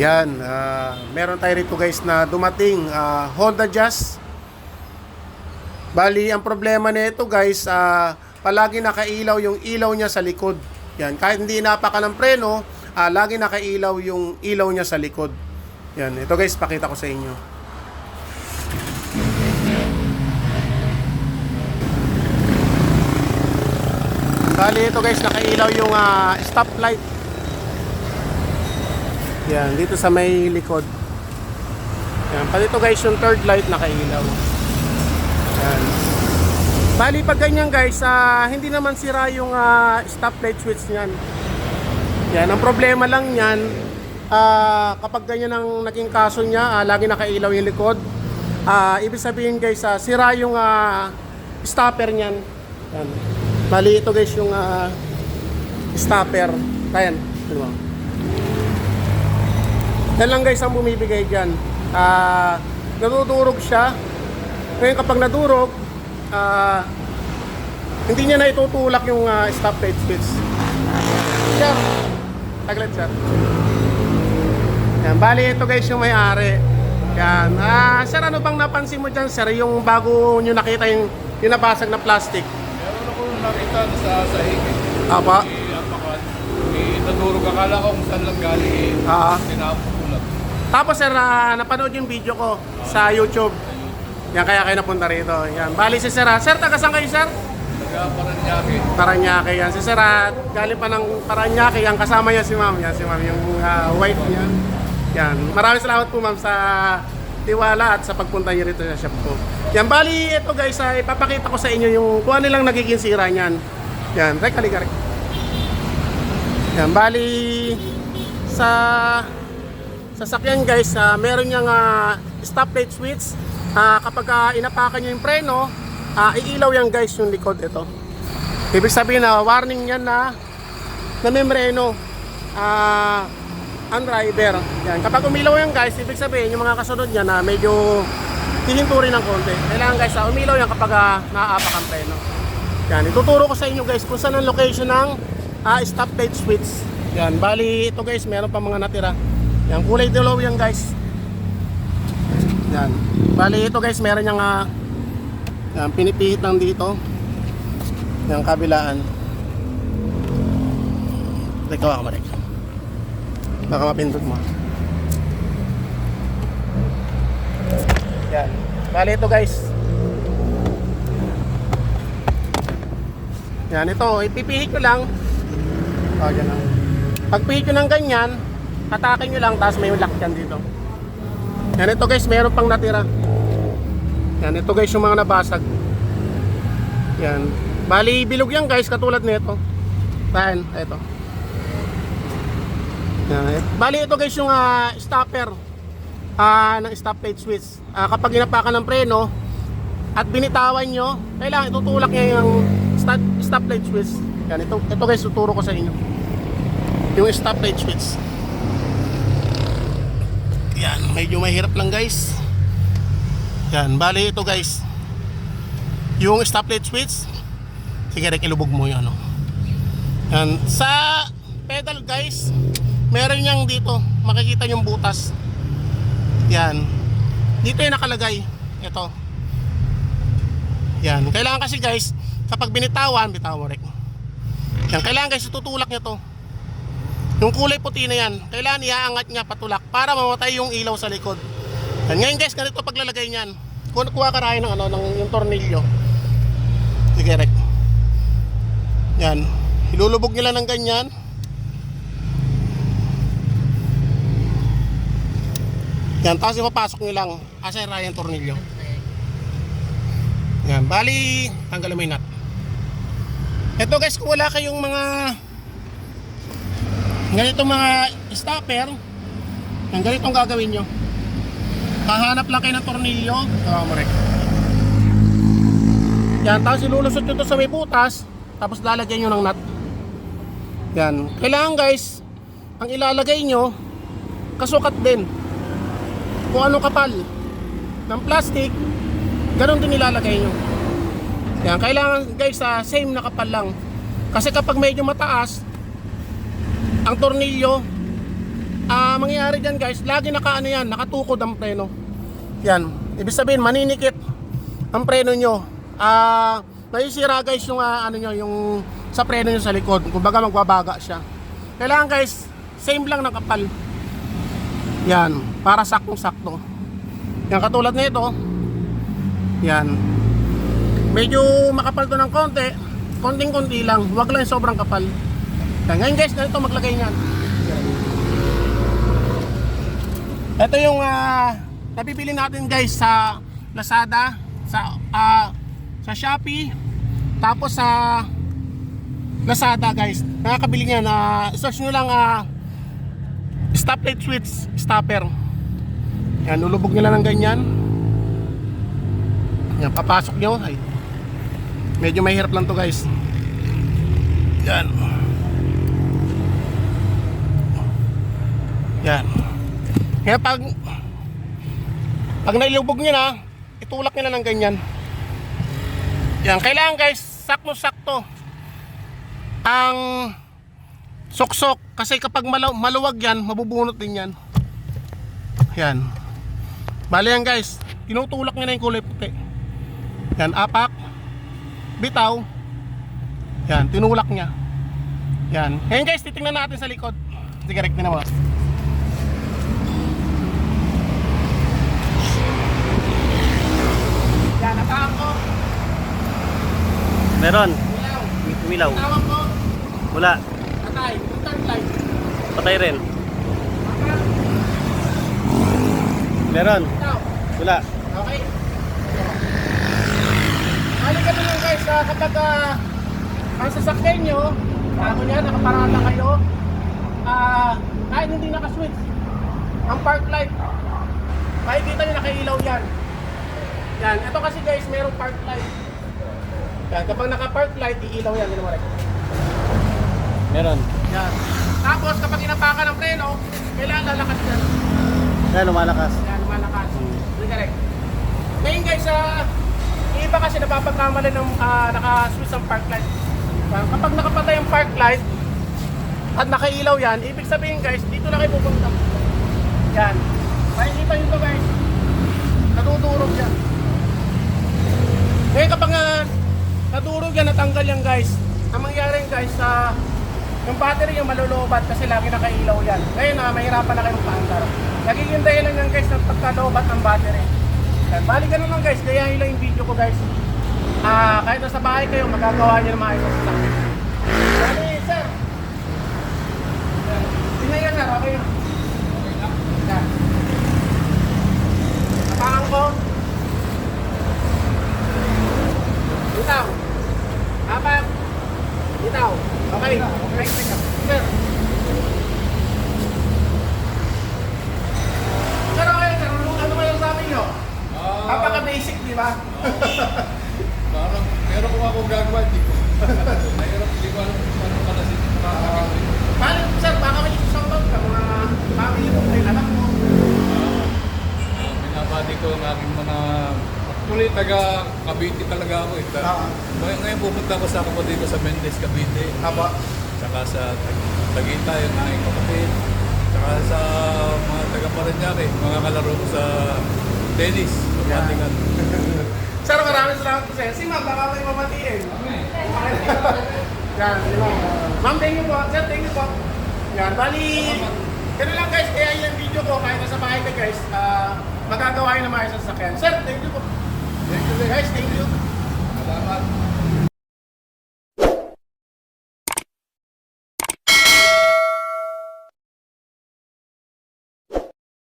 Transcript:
Yan, ah, meron tayo rito guys na dumating ah, Honda Jazz. Bali, ang problema nito guys, ah, palagi nakailaw yung ilaw niya sa likod. Yan, kahit hindi napaka ng preno, ah, lagi nakailaw yung ilaw niya sa likod. Yan, ito guys, pakita ko sa inyo. Bali, ito guys, nakailaw yung ah, stoplight. Yan, dito sa may likod. Yan, pati guys, yung third light nakailaw. Yan. Bali, pag ganyan guys, ah, hindi naman sira yung ah, stoplight switch niyan. Yan, ang problema lang niyan, ah, kapag ganyan ang naging kaso niya, ah, lagi nakailaw yung likod. Ah, ibig sabihin guys, ah, sira yung ah, stopper niyan. Yan. Bali, ito guys yung ah, stopper. Ayan, ano? Yan lang guys ang bumibigay dyan. Ah, nadudurog siya. Ngayon kapag nadurog, ah, hindi niya na itutulak yung ah, stop light switch. Sir, taglit sir. Yan, bali ito guys yung may-ari. Yan. Ah, sir, ano bang napansin mo dyan, sir? Yung bago nyo nakita yung, yung nabasag na plastic. Meron ako nakita na sa sahig. Apa? Apakan. Eh, nadurog. Akala ko kung saan lang galing eh. Ah. Tinapulak. Tapos sir, ah, napanood yung video ko sa YouTube. Yan, kaya kayo napunta rito. Yan, bali si sir. ah. Sir, taga saan kayo, sir? Taga Paranaque. Paranaque yan. Si Sir, at galing pa ng Paranaque yan. Kasama niya si Ma'am. Yan, si Ma'am, yung ah, wife niya. Yan. Maraming salamat po Ma'am sa tiwala at sa pagpunta niyo rito sa shop ko. Yan, bali ito guys, ah, ipapakita ko sa inyo yung kung ano lang nagiging sira niyan. Yan, rek, halika, rek. Yan, bali sa sasakyan guys, ah, meron niyang ah, stoplight switch. Ah, kapag ah, inapakan niyo yung preno, ah, iilaw yan guys yung likod ito. Ibig sabihin na warning yan na na may mreno ah ang driver. Yan. Kapag umilaw yan guys, ibig sabihin yung mga kasunod niya na medyo hihinto rin ng konti. Kailangan guys, ah, umilaw yan kapag ah, naaapak ang preno. Yan, ituturo ko sa inyo guys kung saan ang location ng ah, stoplight switch. Yan, bali ito guys, meron pa mga natira. Yan, kulay dilaw yan guys. Yan. Bali ito guys, meron yung ah, yan, pinipihit lang dito. Yung kabilaan. Teka, baka marik. Baka mapindot mo. Yan. Bali ito guys. Yan, ito. Ipipihit ko lang. Oh, lang. Pag pihit ko ng ganyan, atakin nyo lang, tapos may lock yan dito. Yan, ito guys, meron pang natira. Yan, ito guys yung mga nabasag. Yan. Bali, bilog yan guys, katulad nito. Yan, ito. Yan. eh. Bali, ito guys yung ah, stopper ah, ng stop light switch. Ah, kapag inapakan ng preno at binitawan nyo, kailangan itutulak niya yung stop, stop light switch. Yan, ito, ito guys, tuturo ko sa inyo. Yung stop light switch. Yan, medyo mahirap lang guys. Yan, bali ito guys. Yung stoplight switch, sige rek ilubog mo yung ano. Yan, sa pedal guys, meron yang dito, makikita yung butas. Yan. Dito yung nakalagay. Ito. Yan. Kailangan kasi guys, kapag binitawan, bitawan mo rek. Yan, kailangan guys, tutulak niya to. Yung kulay puti na yan, kailangan iaangat niya patulak para mamatay yung ilaw sa likod. Yan. Ngayon guys, ganito paglalagay niyan. Kuha, ka rin ng, ano, ng yung tornilyo. Sige, Rek. Yan. Ilulubog nila ng ganyan. Yan, tapos ipapasok nyo lang. Asa yung tornilyo. Yan, bali, tanggalin mo yung nut. Ito guys, kung wala kayong mga ganitong mga stopper, ang ganitong gagawin nyo. Hahanap lang kayo ng tornilyo. Tawa mo, Rek. Yan, tapos ilulusot nyo to sa may butas, tapos lalagyan nyo ng nut. Yan. Kailangan guys, ang ilalagay nyo, kasukat din. Kung anong kapal ng plastic, ganun din ilalagay nyo. Yan, kailangan guys sa same na kapal lang. Kasi kapag medyo mataas, ang tornilyo, ah mangyayari dyan guys, lagi naka ano yan, nakatukod ang preno. Yan. Ibig sabihin, maninikit ang preno nyo. Ah, nasisira guys yung ah, ano nyo, yung sa preno nyo sa likod. Kumbaga magbabaga siya. Kailangan guys, same lang ng kapal. Yan, para saktong-sakto. Yan, katulad nito. Yan. Medyo makapal to ng konti. Konting-konti lang. Huwag lang sobrang kapal. Yan, ngayon guys, ganito maglagay niyan. Ito yung ah, nabibili natin guys sa Lazada, sa ah, sa Shopee, tapos sa Lazada guys. Nakakabili niyan na search nyo lang ah, stoplight switch stopper. Yan, lulubog lang ng ganyan. Yan, papasok nyo. Ay, medyo mahirap lang to guys. Yan. Yan. Kaya pag pag nailubog nyo na, itulak nyo na ng ganyan. Yan, kailangan guys, sakto-sakto ang suksok kasi kapag malaw, maluwag yan, mabubunot din yan. Yan. Bali yan guys, tinutulak nyo na yung kulay puti. Yan, apak, bitaw. Yan, tinulak niya. Yan. Ngayon guys, titingnan natin sa likod. Sige, rek, mo. Yan, natawag ko. Meron. Ilaw. Umilaw. Wala. Atay. Third light. Patay rin. Meron. Wala. Okay. Halika na lang guys, ah, kapag ah, ang sasakyan nyo, bago niya, nakaparada kayo, ah, kahit hindi nakaswitch, ang park light, makikita nyo nakailaw yan. Yan, ito kasi guys, merong park light. Yan, kapag naka-park light, iilaw yan, mo rin. Meron. Yan. Tapos, kapag inapakan ng preno, kailangan lalakas yan. Yan, lumalakas. Yan, lumalakas. Hindi correct. Ngayon guys, ah, yung iba kasi napapagkamali ng ah, naka-switch ang park light. Ah, kapag nakapatay ang park light at nakailaw yan, ibig sabihin guys, dito na kayo pupunta. Yan. Makikita nyo to guys. Nadudurog yan. Ngayon kapag uh, nadurog yan, natanggal yan guys, ang mangyayari guys, sa yung battery yung malulubat kasi lagi nakailaw yan. Ngayon na, mahirapan na kayong paandar. Nagiging dahilan yan guys ng pagkalubat ng battery. Yan, bali ganun lang guys, gayahin lang yung video ko guys. Ah, kahit nasa bahay kayo, magagawa niyo ng maayos sa sasakyan. Bali, sir. Tingnan yan, sir. Okay. Yan. Tapangan ko. Bitaw. Apat. Bitaw. Okay. Okay. Sir. Sir, okay, sir. Ano kayo sabi nyo? Ah, Napaka-basic, di ba? parang meron ko akong gagawa, hindi ko. Mahirap, hindi ko alam kung paano ka nasin makakagawin. Paano, sir, baka may shoutout ka mga family mo, may anak mo. Ah, Binabati ko ang aking mga Actually, taga Cavite talaga ako eh. Ta- Oo. Ngayon, ngayon pupunta ko sa kapatid ko sa Mendez, Cavite. Apo. Saka sa Tag- Tagaytay, ang aking kapatid. Saka sa mga taga Paranaque, mga kalaro ko sa tennis. Sa Yeah. Vatican. Sir, maraming salamat po sa'yo. Si ma'am, baka may mamatiin. Yan, di ba? Ma'am, thank you po. Sir, thank you po. Yan, bali, ganun lang guys, kaya yung video ko, kahit nasa bahay ka guys, ah, magagawa yun na maayos sa sasakyan. Sir, thank you po. Thank you, Guys, thank you. Salamat.